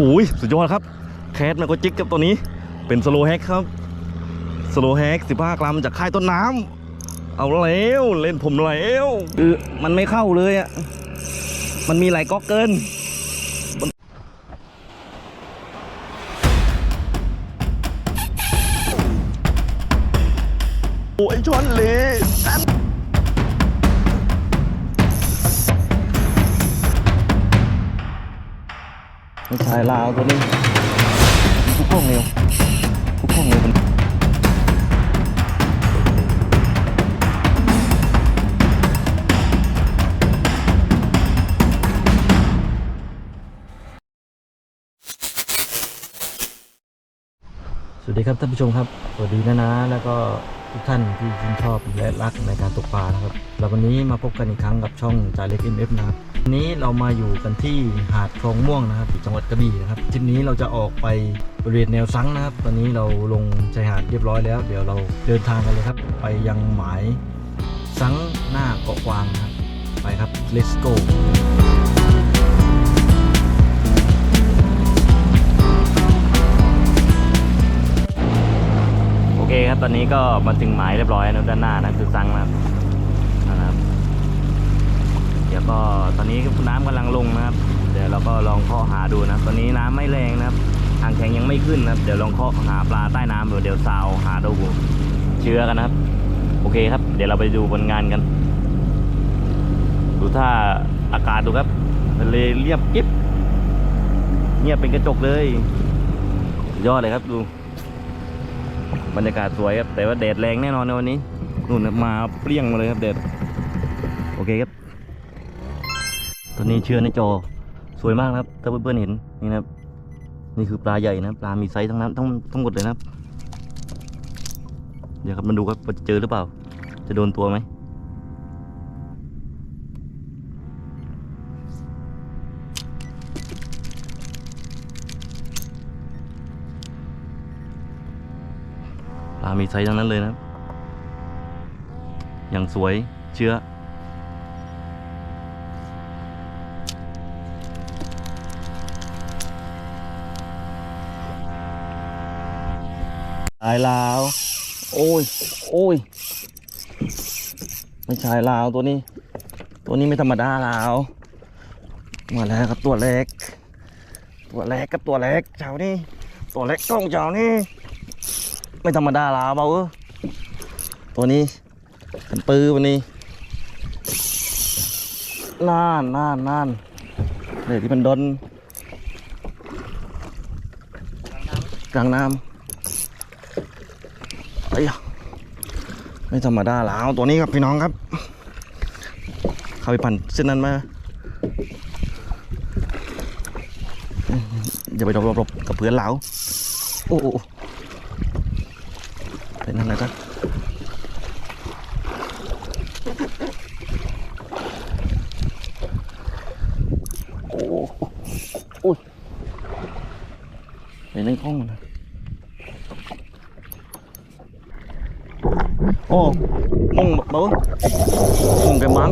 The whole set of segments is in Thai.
โอ้ยสุดยอดครับ แคสแมกโกจิกกับตัวนี้ เป็นสโลแฮกครับ สโลแฮก15 กรัมจากค่ายต้นน้ำเอาแล้วเล่นผมแล้วคือมันไม่เข้าเลยอะ มันมีหลายก๊อกเกินโอ้ยชนเลย ไม่ใช่ลาวตัวนี้ทุกห้องเร็วทุกห้องเร็วสวัสดีครับท่านผู้ชมครับ สวัสดีนะนะแล้วก็ทุกท่านที่ชื่นชอบและรักในการตกปลานะครับ แล้ววันนี้มาพบกันอีกครั้งกับช่องจ่าเล็กเอ็มเอฟนะครับ นนี้เรามาอยู่กันที่หาดคลองม่วงนะครับจังหวัดกระบี่นะครับทริปนี้เราจะออกไปบริเวณแนวซังนะครับ ตอนนี้เราลงชายหาดเรียบร้อยแล้ว เดี๋ยวเราเดินทางกันเลยครับ ไปยังหมายซังหน้าเกาะกวางนะครับไปครับ let's go โอเคครับ ตอนนี้ก็มาถึงหมายเรียบร้อยนะด้านหน้านะคือซังนะครับ เดี๋ยว ก็ตอนนี้น้ำกำลังลงนะครับ เดี๋ยวเราก็ลองเคาะหาดูนะตอนนี้น้ำไม่แรงนะครับทางแข็งยังไม่ขึ้นนะครับ เดี๋ยวลองเคาะหาปลาใต้น้ำดูเดี๋ยวซาวหาดูเชื้อกันนะครับ โอเคครับ เดี๋ยวเราไปดูผลงานกัน ดูถ้าอากาศดูครับทะเลเรียบกิ๊บเงียบเป็นกระจกเลย ยอดเลยครับดูบรรยากาศสวยครับ แต่ว่าแดดแรงแน่นอนในวันนี้นู่นมาเปรี้ยงมาเลยครับแดดโอเคครับ ตัวนี้เชื่อในจอสวยมากนะครับถ้าเพื่อนๆเห็นนี่นะครับ นี่คือปลาใหญ่นะปลามีไซส์ทั้งนั้นทั้งทั้งหมดเลยนะครับ เดี๋ยวครับมาดูครับว่าจะเจอหรือเปล่า จะโดนตัวไหมปลามีไซส์ทั้งนั้นเลยนะครับ อย่างสวยเชื้อายลาว โอ้ย โอ้ย ไม่ใชายลาวตัวนี้ ตัวนี้ไม่ธรรมดาลาว มาแล้วครับตัวเล็ก ตัวเล็กกับตัวเล็กเจ้านี่ ตัวเล็กต้องเจ้านี่ ไม่ธรรมดาลาวเบาเออตัวนี้กันปื้อวันนี้น่านน่านน่านเดี๋ยวที่มันดนกลางน้ำ ไอ้ยไม่ธรรมดาแล้วตัวนี้ครับพี่น้องครับ เข้าไปปั่นเส้นนั้นมาอย่าไปหลบหลบกับเพื่อนเราโอ้โหเป็นนั่นนะจ๊ะโอ้โหโอ้ยเป็นในห้องนะ อ้มงเบอมงแกมัง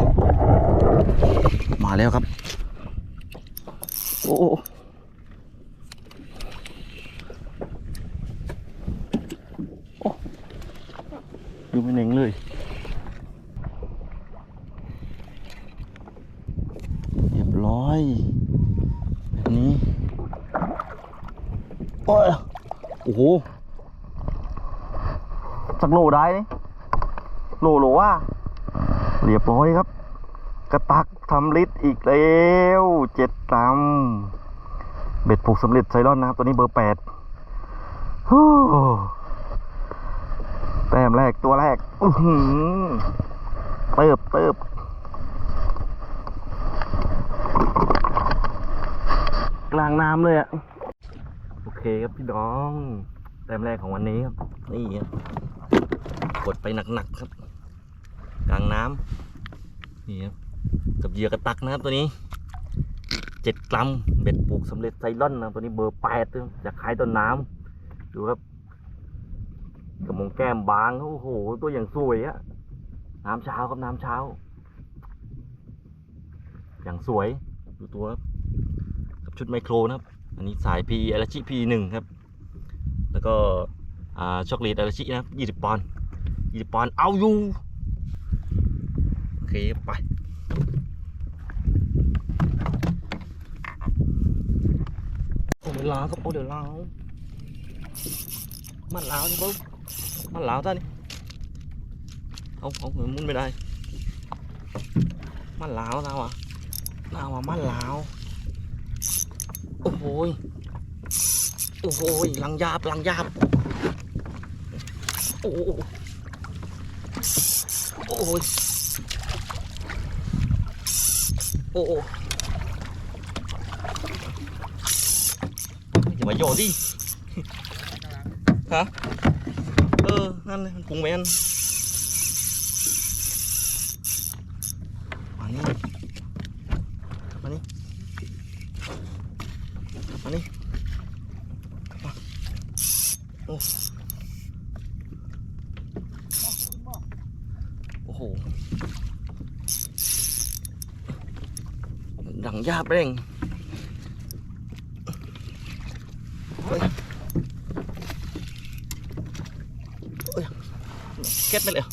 มาแล้วครับโอ้โอ้โอ้ดูไม่เน่งเลยเรียบร้อย แบบนี้ โอ้ยโอ้โหสักโลได้นี่ โลโลว่าเรียบร้อยครับ กระตักทำลิตรอีกแล้วเจ็ดกรัมเบ็ดผูกสำเร็จไซรอนนะครับ ตัวนี้เบอร์แปดฮู้แต้มแรกตัวแรกเติบเติบกลางน้ำเลยอะโอเคครับพี่น้อง แต้มแรกของวันนี้ครับ นี่ครับกดไปหนักๆครับางน้ำนี่ครับกับเหยื่อกระตักนะครับตัวนี้เจ็ดกรัมเบ็ดปลูกสำเร็จไซลอนนะตัวนี้เบอร์แปดนะครับจากขายต้นน้ำดูครับกระมงแก้มบางโอ้โหตัวอย่างสวยอะน้ำเช้าครับน้ำเช้า อย่างสวยดูตัวครับกับชุดไมโครนะครับ อันนี้สาย P อาราชิ P หนึ่งครับ แล้วก็ช็อกโกแลตอาราชินะครับยี่สิบปอนด์ยี่สิบปอนด์เอาอยู่ เคไปโอ้เดี๋ยวลาวครับโอเดี๋ยวล้ามันล้าวนี่ปุ๊บมันล้าวท่านี่เอาเอาเหมือนมุนไม่ได้ มันล้าวลาวอะลาวะมันล้าวโอ้โหโอ้โหลังยาบลังยาบโอ้โหโอ้โหย โอ้โหอย่ามาโยนดิฮะเออ นั่นเลยมันพุงแมนมานี่มานี่มานี่มาโอ้โอ้โห ดังยาบเร่งเก็ตไปเลย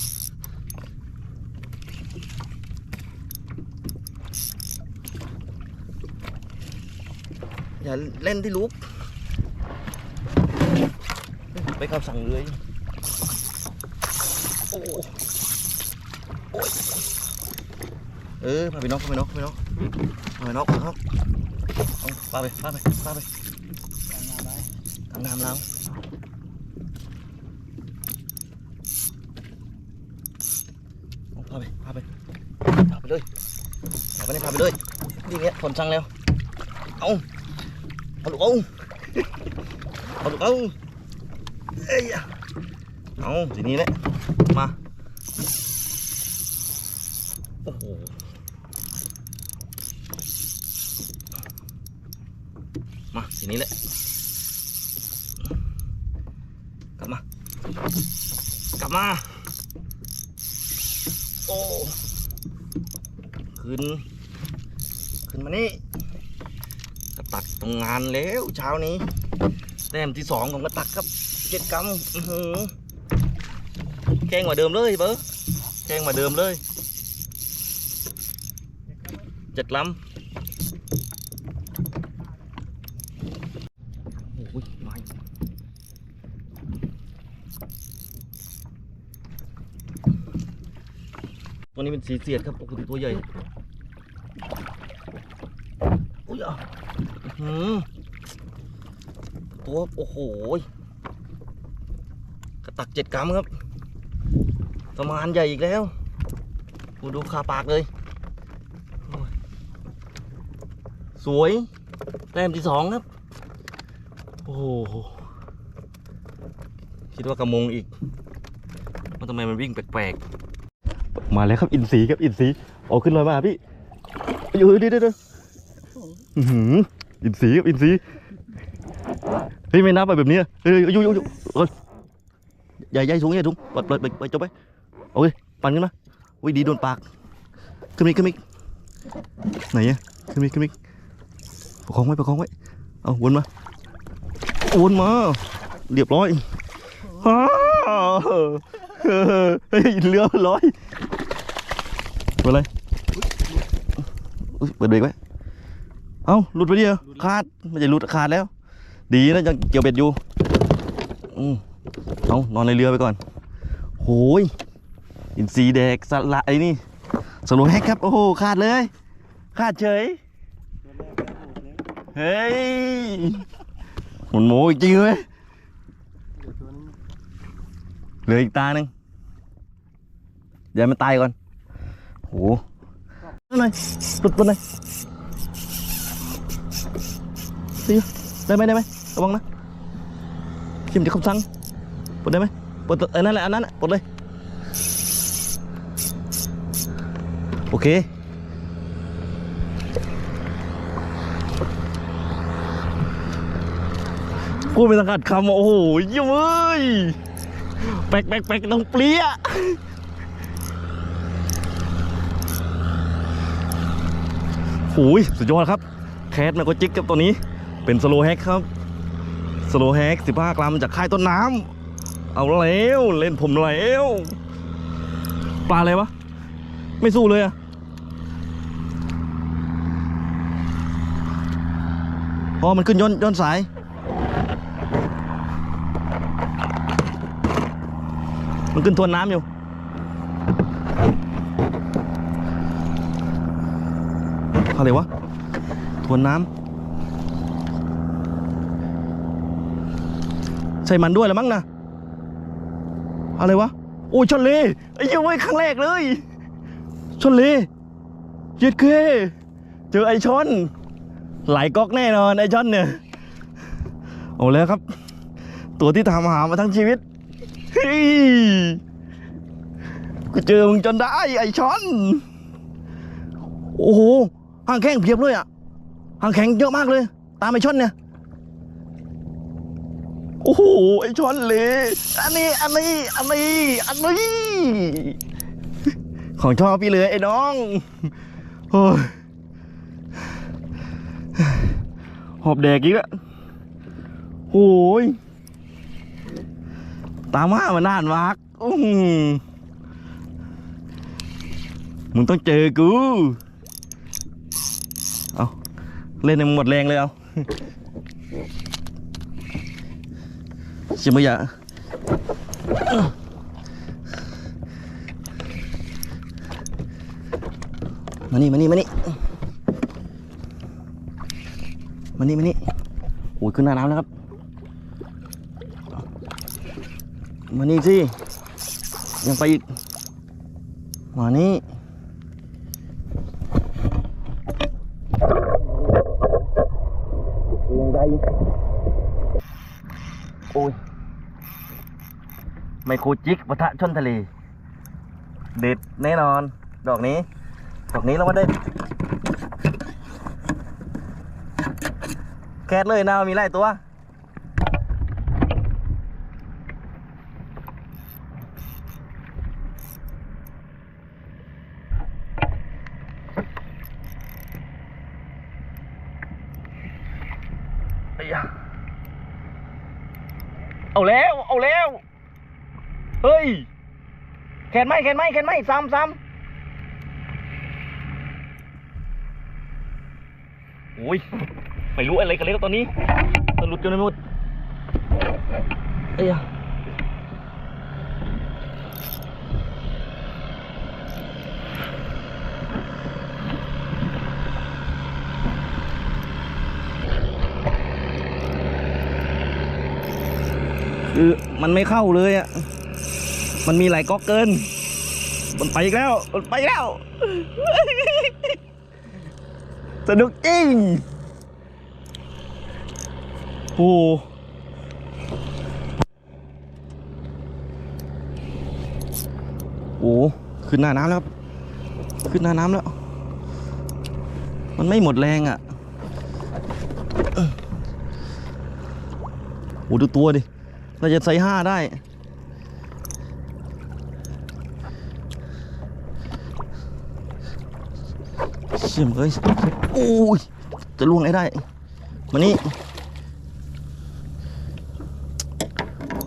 อย่าเล่นที่ลูกไปคำสั่งเลยโอ้โอ้ยเออพาไปน้อกพาไปน้อกพาไปน้อง กพาไปนอกพาไปนอกเอาพาไปพาไปพาไปกลางน้ำแล้วเอาพาไปพาไปพาไปเลยพาไปเลยพาไปเลยนี่เงี้ยคนสั่งแล้ว เอาเอาลูกเอาเอาลูกเอาเอ้ยเอาทีนี้แหละมา โอ้โห มาทีนี้แหละกลับมากลับมา โอ้ขึ้น ขึ้นมานี่กระตักตรงงานแล้วเช้านี้แต้มที่สองของกระตักครับเจ็ดกรัมอื้อหือแกงกว่าเดิมเลยเบอร์แกงกว่าเดิมเลยเจ็ดลำโอ้ยไม่ตัว นี้เป็นสีเสียดครับปกติตัวใหญ่อุ้ยอะหือตัวโอ้โหกระตักเจ็ดกรัมครับประมาณใหญ่อีกแล้วดูดูคาปากเลย สวยแต้มที่สองครับ โอ้โหคิดว่ากระมงอีกว่าทำไมมันวิ่งแปลกๆ มาแล้วครับอินซีครับอินซีโอ้ขึ้นลอยมาพี่อยู่เดี๋ยเดี๋ยวเดี๋ยวอื้อหืออินซีครับอินซีเฮ้ยไม่นับไปแบบนี้เฮ้ยอยู่อยู่อยู่เอ้ยใหญ่ใหญ่สูงใหญ่สูงปล่อยปล่อยไปจบไปโอ้ยปั่นขึ้นมาอุ้ยดีโดนปากขึ้นมาอีกขึ้นมาอีกไหนอะขึ้นมาอีกขึ้นมาอีกประคองไว้ประคองไว้เอาวนมาวนมาเรียบร้อยฮ่าเฮ้ยเรือลอยเป็นไร อุ๊ยเปิดเบรกไว้เอ้าหลุดไปเดียวขาดไม่ใช่หลุดขาดแล้ว ดีนะยังเกี่ยวเบ็ดอยู่อืมเอานอนในเรือไปก่อนโหยอินซีแดกสละไอ้นี่สโลว์แฮกครับ โอ้โหขาดเลยขาดเฉยเฮ้ยมันโมจริงเลยเหลืออีกตาหนึ่งเดี๋ยวมันตายก่อนโห นั่นไงหลุดตัวไหนสิได้ไหมได้ไหมระวังนะชิมจะคำสั่งปลดได้ไหมปลดเออนั่นแหละอันนั้นปลดเลยโอเคพูไม่ต้องขัดคำอะโอ้โหยี่ยมเว้ยแปลกแปลกแปลกต้องเปรี้ย โอ้ยสุดยอดครับ แคสมันก็จิกกับตัวนี้ เป็นสโลแฮกครับ สโลแฮก15กรัมจากค่ายต้นน้ำเอาแล้วเล่นผมแล้วปลาอะไรวะ ไม่สู้เลยอะพอมันขึ้นย้อนย้อนสายมันขึ้นทวนน้ำอยู่ อะไรวะทวนน้ำใส่มันด้วยแล้วมั้งนะอะไรวะโอ้ยชนเลไอ้เหี้ยเว้ยครั้งแรกเลย ชนเลเย็ดเคเจอไอ้ชนไหลก๊อกแน่นอนไอ้ชนเนี่ยโอ้แล้วครับ ตัวที่ตามหามาทั้งชีวิตเฮ้ยกูเจอมึงจนได้ไอ้ชอน โอ้โห หางแข้งเพียบเลยอะหางแข็งเยอะมากเลย ตามไอชอนเนี่ยโอ้โหไอช้อนเลย อันนี้อันนี้อันนี้อันนี้ของชอบพี่เลยไอ้น้องโอ้ยหอบแดกอีกแล้วโอ้ยตามมามันนานมากอื้อหือมึงต้องเจอกูเอา เล่นในหมดแรงเลยเอาชิมยะมานี่มานี่มานี่มานี่มานี่โอ้ยขึ้นหน้าน้ำแล้วครับ มานี่สิ ยังไปอีก มานี่ ไงโอ้ยไมโครจิกปะทะชนทะเล เด็ดแน่นอน ดอกนี้ ดอกนี้เรามาได้แคทเลยนะมีไล่ตัว เอาแล้ว เอาแล้ว เฮ้ย แขนไหมแขนไหมแขนไหมซ้ำซ้ำโอ้ย ไม่รู้อะไรกันเลยตอนนี้สลุดจนไปหมดเอ้ย คือมันไม่เข้าเลยอะ มันมีหลายก๊อกเกิน มันไปอีกแล้ว มันไปแล้ว สนุกจริง โอ้โหโอ้โหขึ้นหน้าน้ำแล้วครับ ขึ้นหน้าน้ำแล้ว มันไม่หมดแรงอะ โอ้ดูตัวดิ น่าจะใส่ห้าได้ เชี่ยมเลยโอ้ย จะล่วงไอ้ได้ มานี่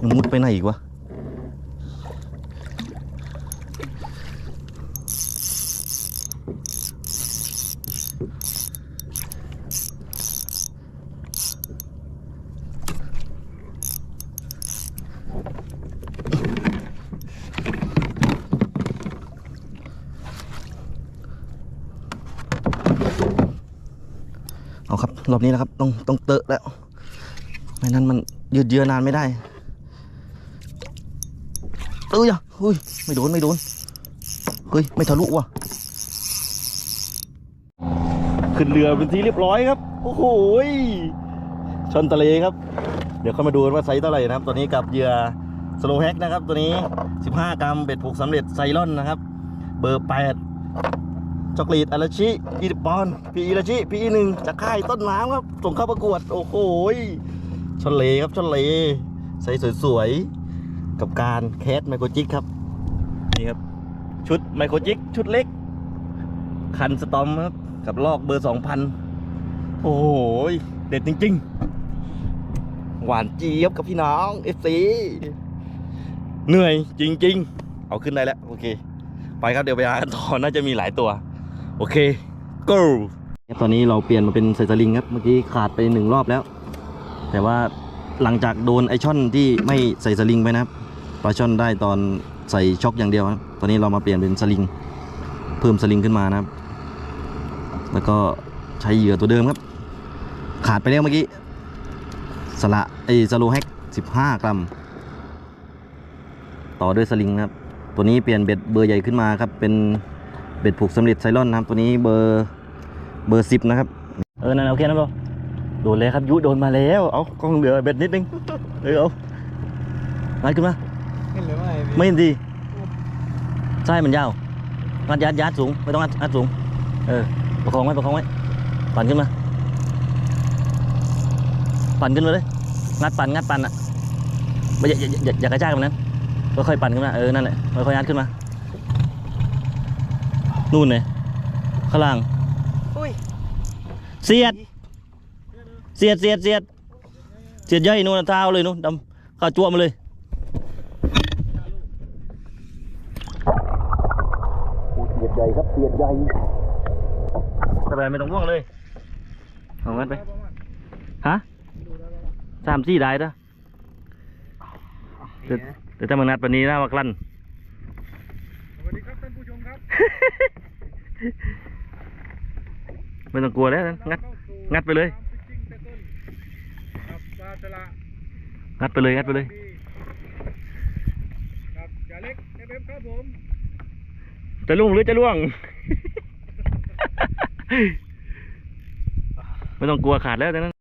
ยังมุดไปไหนอีกวะ เอาครับ รอบนี้นะครับ ต้องต้องเตอะแล้วไม่นั้นมันยืดเยื้อนานไม่ได้เอ้ยเฮ้ยไม่โดนไม่โดนเฮ้ยไม่ทะลุว่ะ ขึ้นเรือเป็นที่เรียบร้อยครับ โอ้โหชนทะเลครับ เดี๋ยวเข้ามาดูว่าไซส์เท่าไหร่นะครับ ตัวนี้กับเหยื่อสโลแฮกนะครับ ตัวนี้ 15 กรัมเบ็ดผูกสำเร็จไซลอนนะครับ เบอร์ 8 ช็อกโกแลตอาราชิ20ปอนด์พีอาราชิพีหนึ่งจากค่ายต้นน้ำครับ ส่งเข้าประกวด โอ้โหยชนเลครับชนเลใส่สวยๆ กับการแคสไมโครจิกครับ นี่ครับ ชุดไมโครจิกชุดเล็ก คันสตอมครับ กับลอกเบอร์2,000โอ้โหยเด็ดจริงๆ หวานเจี๊ยบกับพี่น้องเอฟซีเหนื่อยจริง ๆ เอาขึ้นได้แล้ว โอเค ไปครับเดี๋ยวไปหากันต่อน่าจะมีหลายตัว โอเค go ตอนนี้เราเปลี่ยนมาเป็นใส่สลิงครับเมื่อกี้ขาดไปหนึ่งรอบแล้ว แต่ว่าหลังจากโดนไอช่อนที่ไม่ใส่สลิงไปนะครับปลาช่อนได้ตอนใส่ช็อคอย่างเดียวครับตอนนี้เรามาเปลี่ยนเป็นสลิง เพิ่มสลิงขึ้นมานะครับ แล้วก็ใช้เหยื่อตัวเดิมครับ ขาดไปแล้วเมื่อกี้สละไอสโลแฮก15 กรัม ต่อด้วยสลิงนะครับ ตัวนี้เปลี่ยนเบ็ดเบอร์ใหญ่ขึ้นมาครับเป็น เบ็ดผูกสำเร็จไซลอนนะครับตัวนี้เบอร์เบอร์สิบนะครับ เออนั่นโอเคนะบอโดนแล้วครับยุโดนมาแล้ว เอากล้องเหลือเบ็ดนิดนึงเออเอางัดขึ้นมาขึ้นหรือไม่ไม่เห็นดีใช่มันยาวงัดยัดยัดสูงไม่ต้องงัดงัดสูงเออประคองไว้ประคองไว้ปั่นขึ้นมาปั่นขึ้นมาเลยงัดปั่นงัดปั่นอะไม่อย่าอย่าอย่าอย่ากระชากมันนั้นค่อยๆปั่นขึ้นมาเออนั่นแหละค่อยๆงัดขึ้นมา นู่นเลยข้างล่างอุ้ยเสียด เสียดเสียดเสียดเสียดย่อยนู่นนะเท้าเลยนู่นดำเข้าจั่วมาเลยเสียดใหญ่ครับเสียดใหญ่สบายไม่ต้องว่วงเลยเอางั้นไปฮะสามสี่ได้นะแต่แต่ถ้ามันนัดวันนี้นะว่ากลั้น สวัสดีครับท่านผู้ชมครับ ไม่ต้องกลัวแล้วนะงัด งัดไปเลย งัดไปเลย งัดไปเลยจ่าเล็กเอฟเอฟครับผมจะล่วงหรือจะล่วง ไม่ต้องกลัวขาดแล้วนั้น